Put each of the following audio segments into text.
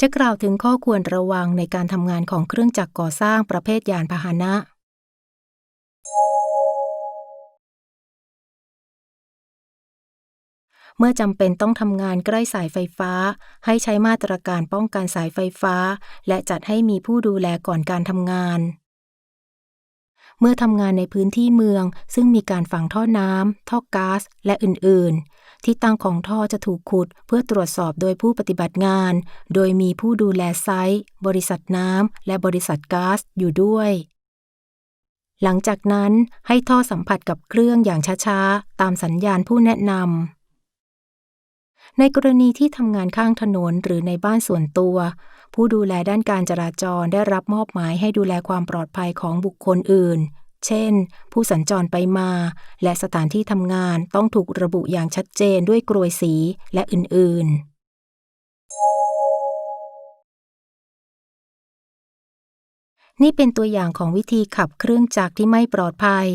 จะกล่าวถึงข้อควรระวังในการทำงานของเครื่องจักรก่อสร้างประเภทยานพาหนะ เมื่อจำเป็นต้องทำงานใกล้สายไฟฟ้า ให้ใช้มาตรการป้องกันสายไฟฟ้า และจัดให้มีผู้ดูแลก่อนการทำงาน เมื่อทำงานในพื้นที่เมืองซึ่งมีการฝังท่อน้ำท่อก๊าซและอื่นๆ ที่ตั้งของท่อจะถูกขุด เพื่อตรวจสอบโดยผู้ปฏิบัติงาน โดยมีผู้ดูแลไซต์ บริษัทน้ำและบริษัทก๊าซอยู่ด้วย หลังจากนั้นให้ท่อสัมผัสกับเครื่องอย่างช้าๆ ตามสัญญาณผู้แนะนำ ในกรณีที่ทำงานข้างถนนหรือในบ้านส่วนตัว ผู้ดูแลด้านการจราจรได้รับมอบหมายให้ดูแลความปลอดภัยของบุคคลอื่น เช่น ผู้สัญจรไปมา และสถานที่ทำงานต้องถูกระบุอย่างชัดเจนด้วยกรวยสีและอื่น ๆนี่เป็นตัวอย่างของวิธีขับเครื่องจักรที่ไม่ปลอดภัย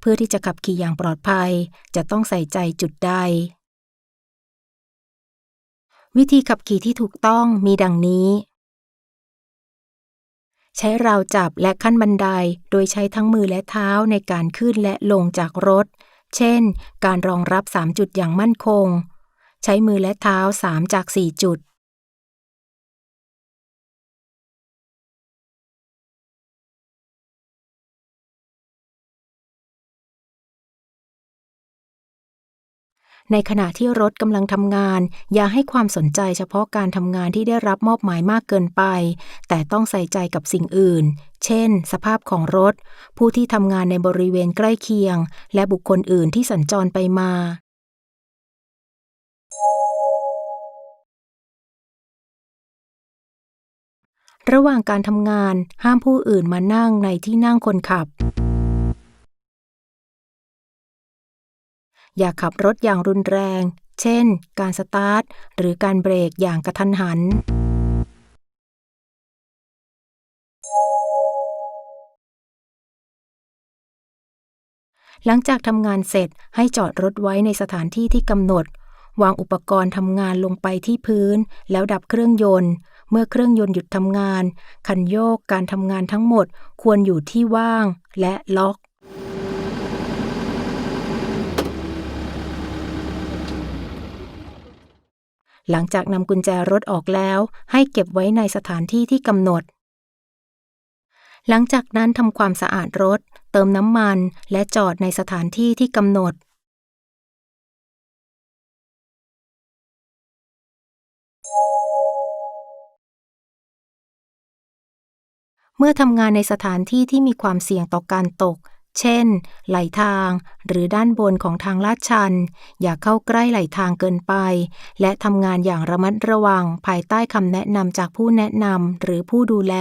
เพื่อที่จะขับขี่อย่างปลอดภัย จะต้องใส่ใจจุดใด วิธีขับขี่ที่ถูกต้องมีดังนี้ ใช้ราวจับและขั้นบันไดโดยใช้ทั้งมือและเท้าในการขึ้นและลงจากรถ เช่น การรองรับ 3 จุดอย่างมั่นคง ใช้มือและเท้า 3 จาก 4 จุด ในขณะที่รถกำลังทำงาน อย่าให้ความสนใจเฉพาะการทำงานที่ได้รับมอบหมายมากเกินไป แต่ต้องใส่ใจกับสิ่งอื่น เช่น สภาพของรถ ผู้ที่ทำงานในบริเวณใกล้เคียง และบุคคลอื่นที่สัญจรไปมา ระหว่างการทำงานห้ามผู้อื่นมานั่งในที่นั่งคนขับ อย่าขับรถอย่างรุนแรง เช่น การสตาร์ท หรือการเบรกอย่างกระทันหัน หลังจากทำงานเสร็จให้จอดรถไว้ในสถานที่ที่กำหนด วางอุปกรณ์ทำงานลงไปที่พื้น แล้วดับเครื่องยนต์ เมื่อเครื่องยนต์หยุดทำงาน คันโยกการทำงานทั้งหมดควรอยู่ที่ว่างและล็อก หลังจากนำกุญแจรถออกแล้ว ให้เก็บไว้ในสถานที่ที่กำหนด หลังจากนั้นทำความสะอาดรถ เติมน้ำมัน และจอดในสถานที่ที่กำหนด เมื่อทำงานในสถานที่ที่มีความเสี่ยงต่อการตก เช่น ไหลทาง หรือด้านบนของทางลาดชัน อย่าเข้าใกล้ไหลทางเกินไป และทำงานอย่างระมัดระวังภายใต้คำแนะนำจากผู้แนะนำหรือผู้ดูแล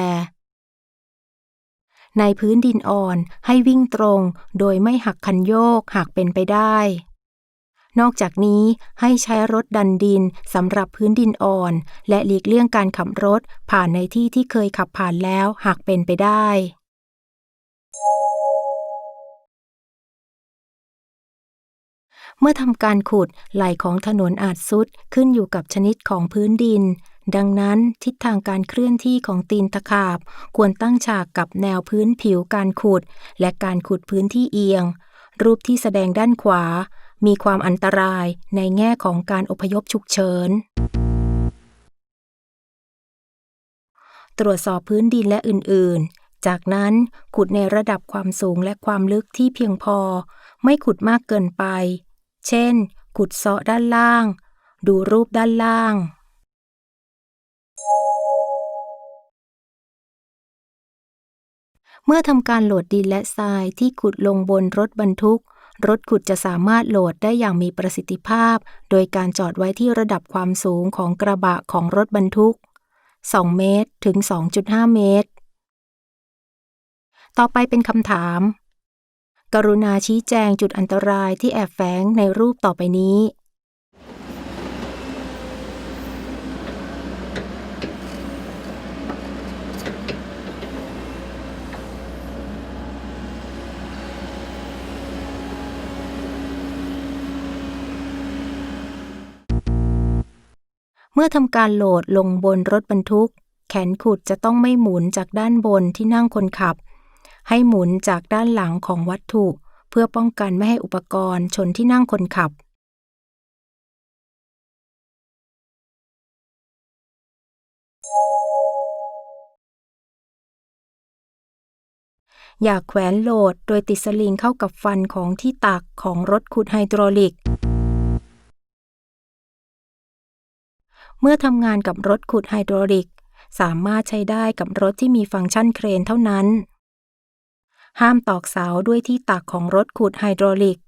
ในพื้นดินอ่อนให้วิ่งตรง โดยไม่หักคันโยกหากเป็นไปได้นอกจากนี้ให้ใช้รถดันดินสำหรับพื้นดินอ่อน และหลีกเลี่ยงการขับรถผ่านในที่ที่เคยขับผ่านแล้วหากเป็นไปได้ เมื่อทำการขุดไหลของถนนอาจซุดขึ้นอยู่กับชนิดของพื้นดิน ดังนั้นทิศทางการเคลื่อนที่ของตีนตะขาบ ควรตั้งฉากกับแนวพื้นผิวการขุด และการขุดพื้นที่เอียง รูปที่แสดงด้านขวา มีความอันตรายในแง่ของการอพยพฉุกเฉินตรวจสอบพื้นดินและอื่น ๆ จากนั้นขุดในระดับความสูงและความลึกที่เพียงพอ ไม่ขุดมากเกินไป เช่น ขุดเซาะด้านล่าง ดูรูปด้านล่าง เมื่อทำการโหลดดินและทรายที่ขุดลงบนรถบรรทุก รถขุดจะสามารถโหลดได้อย่างมีประสิทธิภาพ โดยการจอดไว้ที่ระดับความสูงของกระบะของรถบรรทุก 2 เมตรถึง 2.5 เมตร ต่อไปเป็นคำถาม กรุณาชี้แจงจุดอันตรายที่แอบแฝงในรูปต่อไปนี้ เมื่อทำการโหลดลงบนรถบรรทุก แขนขุดจะต้องไม่หมุนจากด้านบนที่นั่งคนขับ ให้หมุนจากด้านหลังของวัตถุ เพื่อป้องกันไม่ให้อุปกรณ์ชนที่นั่งคนขับ อย่าแขวนโหลดโดยติดสลิงเข้ากับฟันของที่ตักของรถขุดไฮดรอลิกเมื่อทำงานกับรถขุดไฮดรอลิก สามารถใช้ได้กับรถที่มีฟังก์ชันเครนเท่านั้น ห้ามตอกเสาด้วยที่ตักของรถขุดไฮดรอลิก